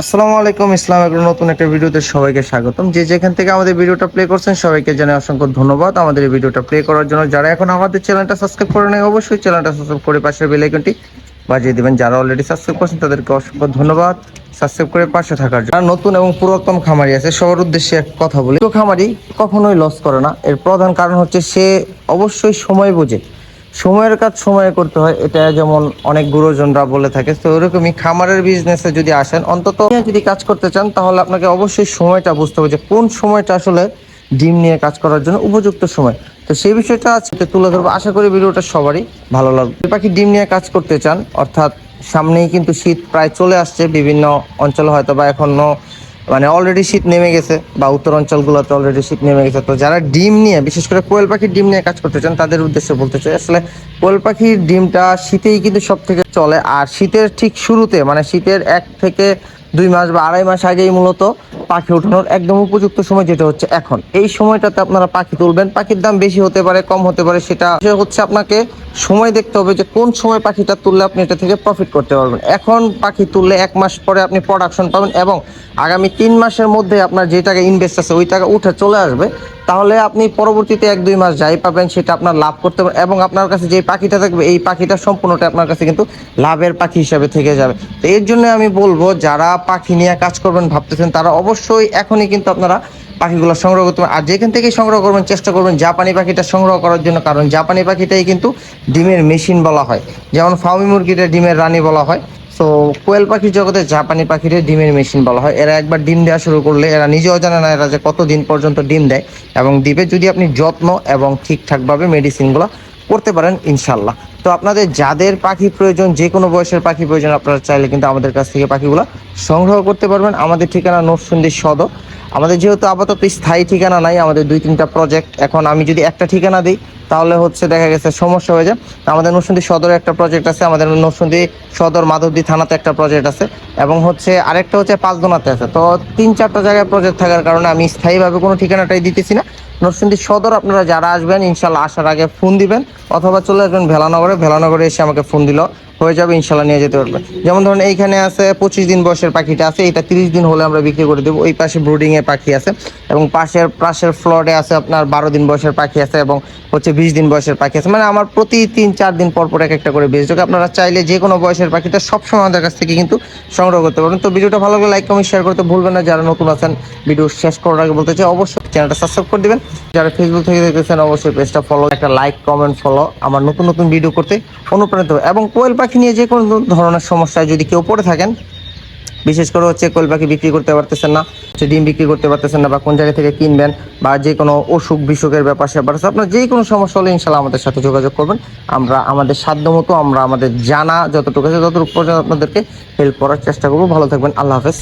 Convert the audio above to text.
আসসালামু আলাইকুম, ইসলাম এগুলো নতুন একটা ভিডিওতে সবাইকে স্বাগতম। যে যেখান থেকে আমাদের ভিডিওটা প্লে করছেন, সবাইকে জানাই অসংখ্য ধন্যবাদ। আমাদের এই ভিডিওটা প্লে করার জন্য যারা এখন আমাদের চ্যানেলটা সাবস্ক্রাইব করে নেয় অবশ্যই চ্যানেলটা সাবস্ক্রাইব করে পাশের বেল বাজিয়ে দিবেন। যারা অলরেডি সাবস্ক্রাইব করছেন, তাদেরকে অসংখ্য ধন্যবাদ। সাবস্ক্রাইব করে পাশে থাকার জন্য। নতুন এবং পুরাতন খামারি আছে, সবার উদ্দেশ্যে এক কথা বলি তো খামারি কখনোই লস করে না। এর প্রধান কারণ হচ্ছে সে অবশ্যই সময় বোঝে। সময়ের কাজ সময়ে করতে হয়, এটা যেমন অনেক গুরুজনরা বলে থাকে। তো ওরকমই খামারের বিজনেসে যদি আসেন, অন্তত যদি কাজ করতে চান, তাহলে আপনাকে অবশ্যই সময়টা বুঝতে হবে যে কোন সময়টা আসলে ডিম নিয়ে কাজ করার জন্য উপযুক্ত সময়। তো সেই বিষয়টা আজকে তুলে ধরবো। আশা করি ভিডিওটা সবারই ভালো লাগবে। পাখি ডিম নিয়ে কাজ করতে চান, অর্থাৎ সামনেই কিন্তু শীত প্রায় চলে আসছে, বিভিন্ন অঞ্চলে হয়তো বা এখনও মানে অলরেডি শীত নেমে গেছে বা উত্তর অঞ্চলগুলোতে অলরেডি শীত নেমে গেছে। তো যারা ডিম নিয়ে, বিশেষ করে কোয়েল পাখির ডিম নিয়ে কাজ করতে চান, তাদের উদ্দেশ্যে বলতে চাই, আসলে কোয়েল পাখির ডিমটা শীতেই কিন্তু সব থেকে চলে। আর শীতের ঠিক শুরুতে মানে শীতের এক থেকে দুই মাস বা আড়াই মাস আগেই মূলত পাখি ওঠানোর একদম উপযুক্ত সময় যেটা হচ্ছে এখন। এই সময়টাতে আপনারা পাখি তুলবেন। পাখির দাম বেশি হতে পারে, কম হতে পারে, সেটা হচ্ছে আপনাকে সময় দেখতে হবে যে কোন সময় পাখিটা তুললে আপনি এটা থেকে প্রফিট করতে পারবেন। এখন পাখি তুললে এক মাস পরে আপনি প্রোডাকশন পাবেন এবং আগামী তিন মাসের মধ্যে আপনার যে টাকা ইনভেস্ট আছে, ওই টাকা উঠে চলে আসবে। তাহলে আপনি পরবর্তীতে এক, দুই মাস যাই পাবেন, সেটা আপনার লাভ করতে পারবেন। এবং আপনার কাছে যে পাখিটা থাকবে, এই পাখিটা সম্পূর্ণটা আপনার কাছে কিন্তু লাভের পাখি হিসাবে থেকে যাবে। তো এর জন্য আমি বলব, যারা পাখি নিয়ে কাজ করবেন ভাবতেছেন, তারা অবশ্যই এখনই কিন্তু আপনারা পাখিগুলো সংগ্রহ করতে পারেন আর যেখান থেকেই সংগ্রহ করবেন, চেষ্টা করবেন জাপানি পাখিটা সংগ্রহ করার জন্য, কারণ জাপানি পাখিটাই কিন্তু ডিমের মেশিন বলা হয়। যেমন ফার্মি মুরগিটা ডিমের রানী বলা হয়। তো কোয়েল পাখির জগতে জাপানি পাখিরে ডিমের মেশিন বলা হয়। এরা একবার ডিম দেওয়া শুরু করলে এরা নিজেও জানে না এরা যে কত দিন পর্যন্ত ডিম দেয়। এবং দিবে যদি আপনি যত্ন এবং ঠিকঠাকভাবে মেডিসিনগুলো করতে পারেন ইনশাল্লাহ তো আপনাদের যাদের পাখি প্রয়োজন, যে কোনো বয়সের পাখি প্রয়োজন, আপনারা চাইলে কিন্তু আমাদের কাছ থেকে পাখিগুলো সংগ্রহ করতে পারবেন। আমাদের ঠিকানা নরসুন্দি সদর। আমাদের যেহেতু আপাতত স্থায়ী ঠিকানা নাই, আমাদের দুই তিনটা প্রজেক্ট এখন আমি যদি একটা ঠিকানা দিই তাহলে হচ্ছে দেখা গেছে সমস্যা হয়ে যায়। আমাদের নরসুন্দি সদরে একটা প্রজেক্ট আছে, আমাদের নরসুন্দি সদর মাধবদী থানাতে একটা প্রজেক্ট আছে। এবং হচ্ছে আরেকটা হচ্ছে পাঁচদোনাতে আছে। তো তিন চারটা জায়গায় প্রজেক্ট থাকার কারণে আমি স্থায়ীভাবে কোনো ঠিকানাটাই দিতেছি না। নরসিংদী সদর আপনারা যারা আসবেন, ইনশাল্লাহ আসার আগে ফোন দিবেন, অথবা চলে আসবেন ভেলানগরে। ভেলানগরে এসে আমাকে ফোন দিল, হয়ে যাবে, ইনশাল্লাহ নিয়ে যেতে পারবেন। যেমন ধরুন এইখানে আছে পঁচিশ দিন বয়সের পাখিটা আছে এটা তিরিশ দিন হলে আমরা বিক্রি করে দেবো। ওই পাশে ব্রুডিং এর পাখি আছে এবং পাশের পাশের ফ্লোরে আছে আপনার বারো দিন বয়সের পাখি আছে এবং হচ্ছে বিশ দিন বয়সের পাখি আছে। মানে আমার প্রতি তিন, চার দিন পর পর এক একটা করে বেশ। আপনারা চাইলে যে কোনো বয়সের পাখিটা সবসময় আমাদের কাছ থেকে কিন্তু সংগ্রহ করতে পারবেন। তো ভিডিওটা ভালো লাগলে লাইক কমেন্ট শেয়ার করতে ভুলবেন না। যারা নতুন আছেন, ভিডিও শেষ করার আগে বলতে চাই, অবশ্যই চ্যানেলটা সাবস্ক্রাইব করে দিবেন। যারা ফেসবুক থেকে দেখতেছেন, অবশ্যই পেজটা ফলো একটা লাইক কমেন্ট ফলো আমার নতুন নতুন ভিডিও করতে অনুপ্রাণিত। এবং কোয়েল পাখি নিয়ে যে কোনো ধরনের সমস্যায় যদি কেউ পড়ে থাকেন বিশেষ করে হচ্ছে কোয়েল পাখি বিক্রি করতে পারতেছেন না, হচ্ছে ডিম বিক্রি করতে পারতেছেন না বা কোন জায়গা থেকে কিনবেন বা যে কোনো অসুখ বিসুখের ব্যাপার স্যাপার আপনার যে কোনো সমস্যা হলে ইনশাল্লাহ আমাদের সাথে যোগাযোগ করবেন। আমরা, আমাদের সাধ্য মতো আমরা আমাদের জানা যতটুকু আছে ততটুকু পর্যন্ত আপনাদেরকে হেল্প করার চেষ্টা করব। ভালো থাকবেন, আল্লাহ হাফেজ।